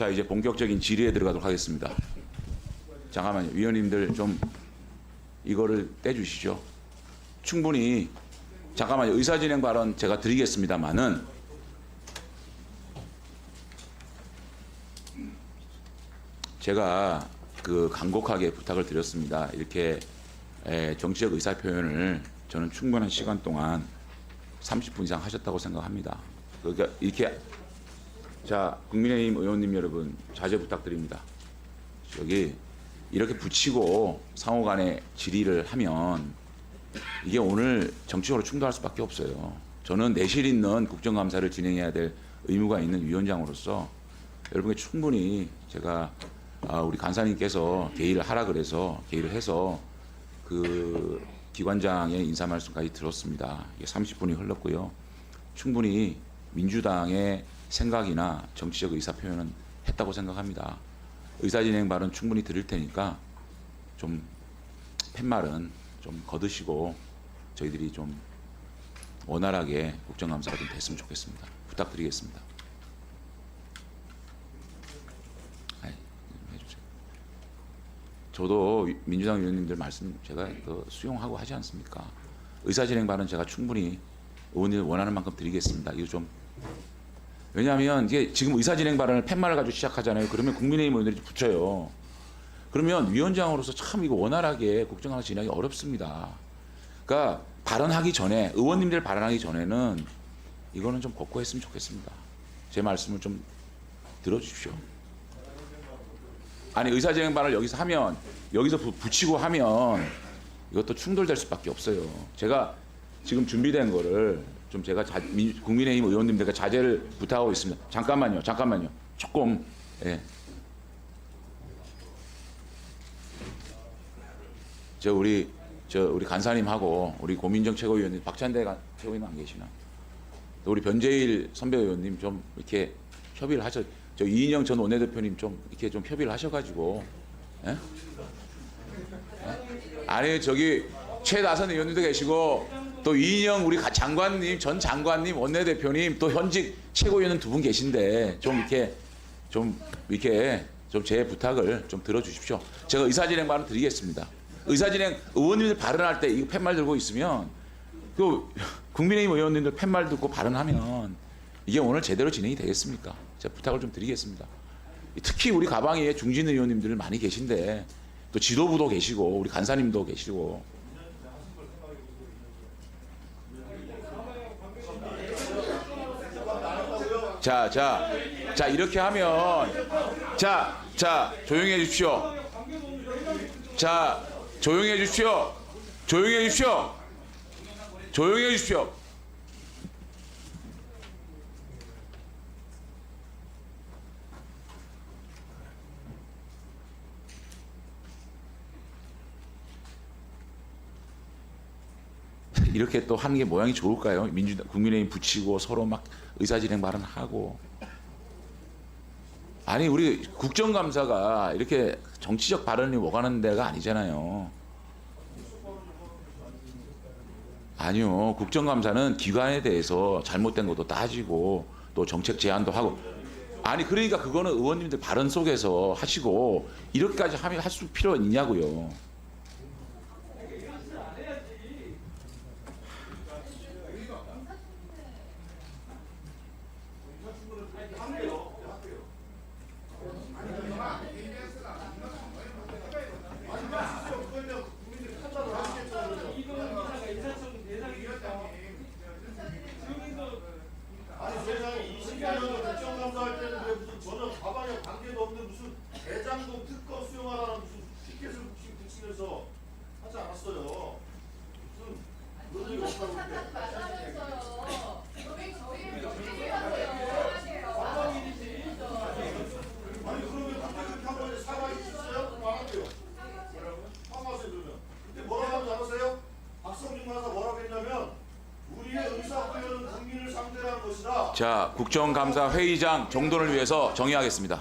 자 이제 본격적인 질의에 들어가도록 하겠습니다. 잠깐만요. 위원님들 좀 이거를 떼주시죠. 충분히 잠깐만요. 의사진행 발언 제가 드리겠습니다만은 제가 그 간곡하게 부탁을 드렸습니다. 이렇게 에, 정치적 의사 표현을 저는 충분한 시간 동안 30분 이상 하셨다고 생각합니다. 그러니까 이렇게 자 국민의힘 의원님 여러분 자제 부탁드립니다. 여기 이렇게 붙이고 상호 간에 질의를 하면 이게 오늘 정치적으로 충돌할 수밖에 없어요. 저는 내실 있는 국정감사를 진행해야 될 의무가 있는 위원장으로서 여러분께 충분히 제가 아, 우리 간사님께서 개의를 하라 그래서 개의를 해서 그 기관장의 인사 말씀까지 들었습니다. 이게 30분이 흘렀고요. 충분히 민주당의 생각이나 정치적 의사 표현은 했다고 생각합니다. 의사 진행 발언 충분히 드릴 테니까 좀 팻말은 좀 거두시고 저희들이 좀 원활하게 국정감사가 좀 됐으면 좋겠습니다. 부탁드리겠습니다. 저도 위- 민주당 의원님들 말씀 제가 그 수용하고 하지 않습니까? 의사진행 발언 제가 충분히 의원님 원하는 만큼 드리겠습니다. 이거 좀 왜냐하면 이게 지금 의사진행 발언을 팻말을 가지고 시작하잖아요. 그러면 국민의힘 의원들이 붙여요. 그러면 위원장으로서 참 이거 원활하게 국정감사 진행하기 어렵습니다. 그러니까 발언하기 전에 의원님들 발언하기 전에는 이거는 좀 god고했으면 좋겠습니다. 제 말씀을 좀 들어주십시오. 아니 의사진행 발언을 여기서 하면 여기서 부- 붙이고 하면 이것도 충돌될 수밖에 없어요. 제가 지금 준비된 거를 좀 제가 자, 민- 국민의힘 의원님들과 자제를 부탁하고 있습니다. 잠깐만요, 잠깐만요. 조금 예. 저 우리 저 우리 간사님하고 우리 고민정 최고위원님 박찬대 간- 최고위원 안 계시나? 또 우리 변재일 선배 의원님 좀 이렇게 협의를 하셔. 저 이인영 전 원내대표님 좀 이렇게 좀 협의를 하셔가지고. 예? 예? 아니 저기 최다선 의원님도 계시고 또 이인영 우리 가- 장관님 전 장관님 원내대표님 또 현직 최고위원은 두분 계신데 좀 이렇게 좀 이렇게 좀 제 부탁을 좀 들어주십시오. 제가 의사진행 발언 드리겠습니다. 의사진행 의원님들 발언할 때 이거 팻말 들고 있으면 그 국민의힘 의원님들 팻말 듣고 발언하면 이게 오늘 제대로 진행이 되겠습니까? 제가 부탁을 좀 드리겠습니다. 특히 우리 가방에 중진 의원님들 많이 계신데 또 지도부도 계시고 우리 간사님도 계시고 자, 자, 자 이렇게 하면 자, 자 조용히 해주십시오. 자, 조용히 해주십시오. 조용히 해주십시오. 조용히 해주십시오. 이렇게 또 하는 게 모양이 좋을까요? 민주당 국민의힘 붙이고 서로 막 의사진행 발언하고 아니 우리 국정감사가 이렇게 정치적 발언이 오가는 데가 아니잖아요. 아니요. 국정감사는 기관에 대해서 잘못된 것도 따지고 또 정책 제안도 하고 아니 그러니까 그거는 의원님들 발언 속에서 하시고 이렇게까지 할 수 필요 있냐고요. 아니 세상에 20년 국정감사할 때는 왜 무슨 전혀 가방에 관계도 없는 무슨 대장동 특검 수용하라는 무슨 티켓을 붙이- 붙이면서 하지 않았어요. 무슨 그런 얘기 없다고 그때. 아니 그러면 그때 그렇게 한 번에 사과해 주셨어요? 그럼 안 할게요. 사과하세요 그러면. 그때 뭐라고 하는지 알았어요? 박성준 간사 뭐라고 했냐면 우리의 의사표현은 국민을 상대로 하는 것이다. 자, 국정감사 회의장 정돈을 위해서 정의하겠습니다.